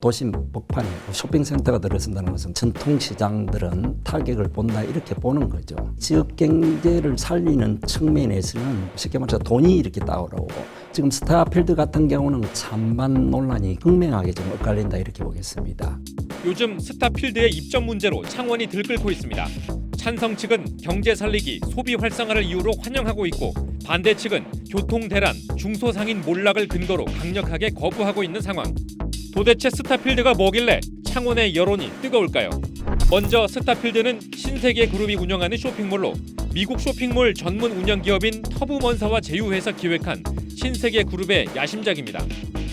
도심 복판에 쇼핑센터가 들어선다는 것은 전통시장들은 타격을 본다 이렇게 보는 거죠. 지역 경제를 살리는 측면에서는 쉽게 말해서 돈이 이렇게 따라오고 지금 스타필드 같은 경우는 찬반 논란이 극명하게 좀 엇갈린다 이렇게 보겠습니다. 요즘 스타필드의 입점 문제로 창원이 들끓고 있습니다. 찬성 측은 경제 살리기, 소비 활성화를 이유로 환영하고 있고 반대 측은 교통 대란, 중소상인 몰락을 근거로 강력하게 거부하고 있는 상황. 도대체 스타필드가 뭐길래 창원의 여론이 뜨거울까요? 먼저 스타필드는 신세계 그룹이 운영하는 쇼핑몰로 미국 쇼핑몰 전문 운영 기업인 터브먼사와 제휴해서 기획한 신세계 그룹의 야심작입니다.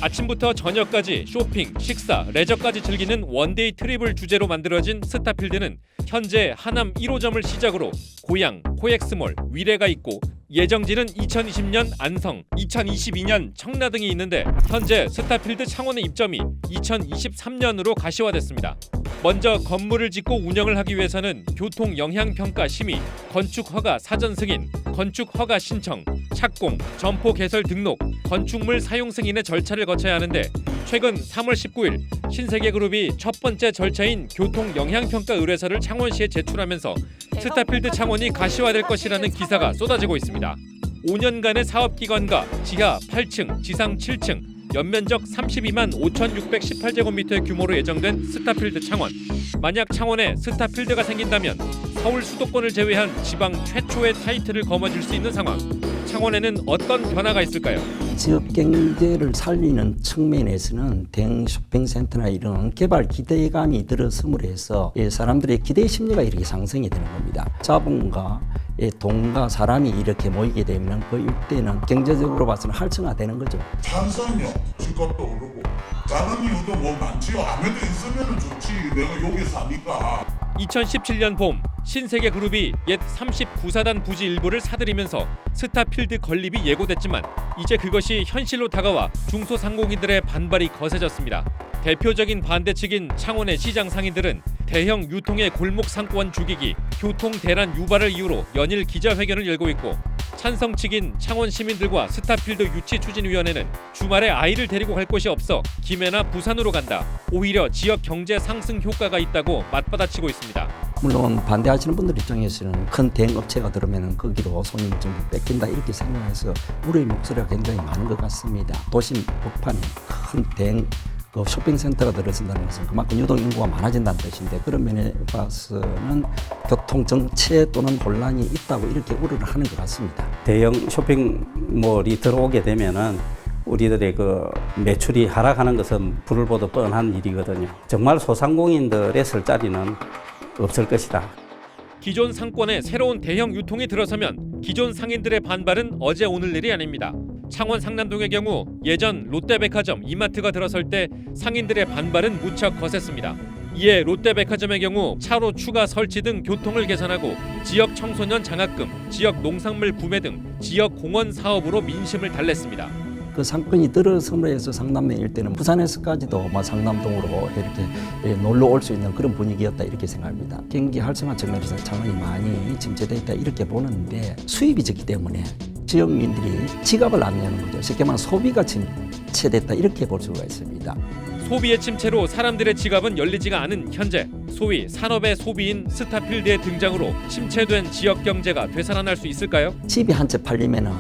아침부터 저녁까지 쇼핑, 식사, 레저까지 즐기는 원데이 트립을 주제로 만들어진 스타필드는 현재 하남 1호점을 시작으로 고양, 코엑스몰, 위례가 있고 예정지는 2020년 안성, 2022년 청라 등이 있는데 현재 스타필드 창원의 입점이 2023년으로 가시화됐습니다. 먼저 건물을 짓고 운영을 하기 위해서는 교통 영향 평가 심의, 건축 허가 사전 승인, 건축 허가 신청, 착공, 점포 개설 등록, 건축물 사용 승인의 절차를 거쳐야 하는데 최근 3월 19일 신세계그룹이 첫 번째 절차인 교통 영향 평가 의뢰서를 창원시에 제출하면서 스타필드 창원이 가시화될 것이라는 기사가 쏟아지고 있습니다. 5년간의 사업 기간과 지하 8층, 지상 7층, 연면적 32만 5,618제곱미터의 규모로 예정된 스타필드 창원. 만약 창원에 스타필드가 생긴다면 서울 수도권을 제외한 지방 최초의 타이틀을 거머쥘 수 있는 상황. 창원에는 어떤 변화가 있을까요? 지역 경제를 살리는 측면에서는 대형 쇼핑센터나 이런 개발 기대감이 들어섬으로 해서 예, 사람들의 기대 심리가 이렇게 상승이 되는 겁니다. 자본과 예, 돈과 사람이 이렇게 모이게 되면 그 일대는 경제적으로 봐서는 활성화되는 거죠. 탄산요. 집값도 오르고. 다른 이유도 뭐 많지요. 아무래도 있으면 좋지. 내가 여기 사니까 2017년 봄 신세계 그룹이 옛 39사단 부지 일부를 사들이면서 스타필드 건립이 예고됐지만 이제 그것이 현실로 다가와 중소상공인들의 반발이 거세졌습니다. 대표적인 반대 측인 창원의 시장 상인들은 대형 유통의 골목 상권 죽이기, 교통 대란 유발을 이유로 연일 기자회견을 열고 있고 찬성 측인 창원 시민들과 스타필드 유치 추진위원회는 주말에 아이를 데리고 갈 곳이 없어 김해나 부산으로 간다. 오히려 지역 경제 상승 효과가 있다고 맞받아치고 있습니다. 물론 반대하시는 분들 입장에서는 큰 대형 업체가 들어오면 거기로 손님을 좀 뺏긴다 이렇게 생각해서 우려의 목소리가 굉장히 많은 것 같습니다. 도심 복판에 큰 대형 그 쇼핑센터가 들어선다는 것은 그만큼 유동 인구가 많아진다는 뜻인데 그런 면에 봐서는 교통 정체 또는 혼란이 있다고 이렇게 우려를 하는 것 같습니다. 대형 쇼핑몰이 들어오게 되면은 우리들의 그 매출이 하락하는 것은 불을 보듯 뻔한 일이거든요. 정말 소상공인들의 설 자리는 없을 것이다. 기존 상권에 새로운 대형 유통이 들어서면 기존 상인들의 반발은 어제 오늘 일이 아닙니다. 창원 상남동의 경우 예전 롯데백화점, 이마트가 들어설 때 상인들의 반발은 무척 거셌습니다. 이에 롯데백화점의 경우 차로 추가 설치 등 교통을 개선하고 지역 청소년 장학금, 지역 농산물 구매 등 지역 공원 사업으로 민심을 달랬습니다. 그 상권이 들어섬으로 해서 상남면 일대는 부산에서까지도 뭐 상남동으로 이렇게 예, 놀러 올 수 있는 그런 분위기였다 이렇게 생각합니다. 경기 활성화 측면에서 창원이 많이 침체돼 있다 이렇게 보는데 수입이 적기 때문에 지역민들이 지갑을 안 여는 거죠. 쉽게 말하면 소비가 침체됐다 이렇게 볼 수가 있습니다. 소비의 침체로 사람들의 지갑은 열리지가 않은 현재 소위 산업의 소비인 스타필드의 등장으로 침체된 지역 경제가 되살아날 수 있을까요? 집이 한 채 팔리면은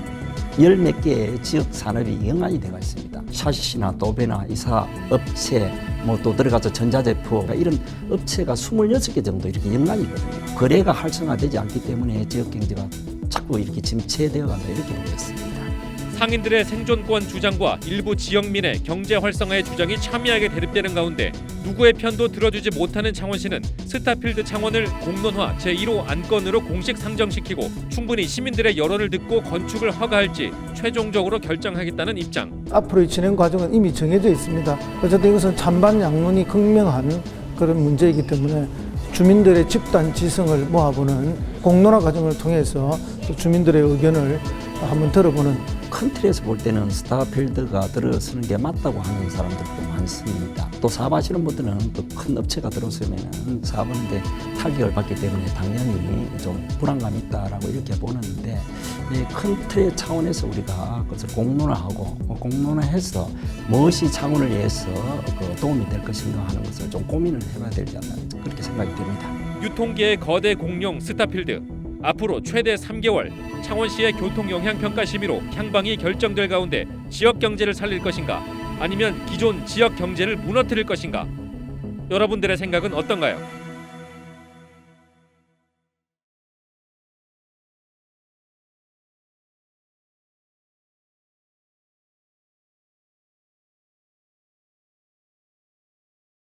열 몇 개의 지역 산업이 영향이 되어 있습니다. 샤시나 도배나 이사 업체 뭐 또 들어가서 전자제품 이런 업체가 26개 정도 이렇게 연관이거든요. 거래가 활성화되지 않기 때문에 지역 경제가 자꾸 이렇게 침체되어 간다 이렇게 보겠습니다. 상인들의 생존권 주장과 일부 지역민의 경제 활성화의 주장이 첨예하게 대립되는 가운데 누구의 편도 들어주지 못하는 창원시는 스타필드 창원을 공론화 제1호 안건으로 공식 상정시키고 충분히 시민들의 여론을 듣고 건축을 허가할지 최종적으로 결정하겠다는 입장. 앞으로의 진행 과정은 이미 정해져 있습니다. 어쨌든 이것은 찬반 양론이 극명한 그런 문제이기 때문에 주민들의 집단 지성을 모아보는 공론화 과정을 통해서 또 주민들의 의견을 한번 들어보는 큰 틀에서 볼 때는 스타필드가 들어서는 게 맞다고 하는 사람들도 많습니다. 또 사업하시는 분들은 또 큰 업체가 들어서면 사업하는데 타격을 받기 때문에 당연히 좀 불안감이 있다라고 이렇게 보는데 이큰 틀의 차원에서 우리가 그것을 공론화하고 공론화해서 무엇이 창원을 위해서 그 도움이 될 것인가 하는 것을 좀 고민을 해봐야 되지 않나 그렇게 생각이 됩니다. 유통계의 거대 공룡 스타필드 앞으로 최대 3개월 창원시의 교통 영향 평가 심의로 향방이 결정될 가운데 지역 경제를 살릴 것인가 아니면 기존 지역 경제를 무너뜨릴 것인가 여러분들의 생각은 어떤가요?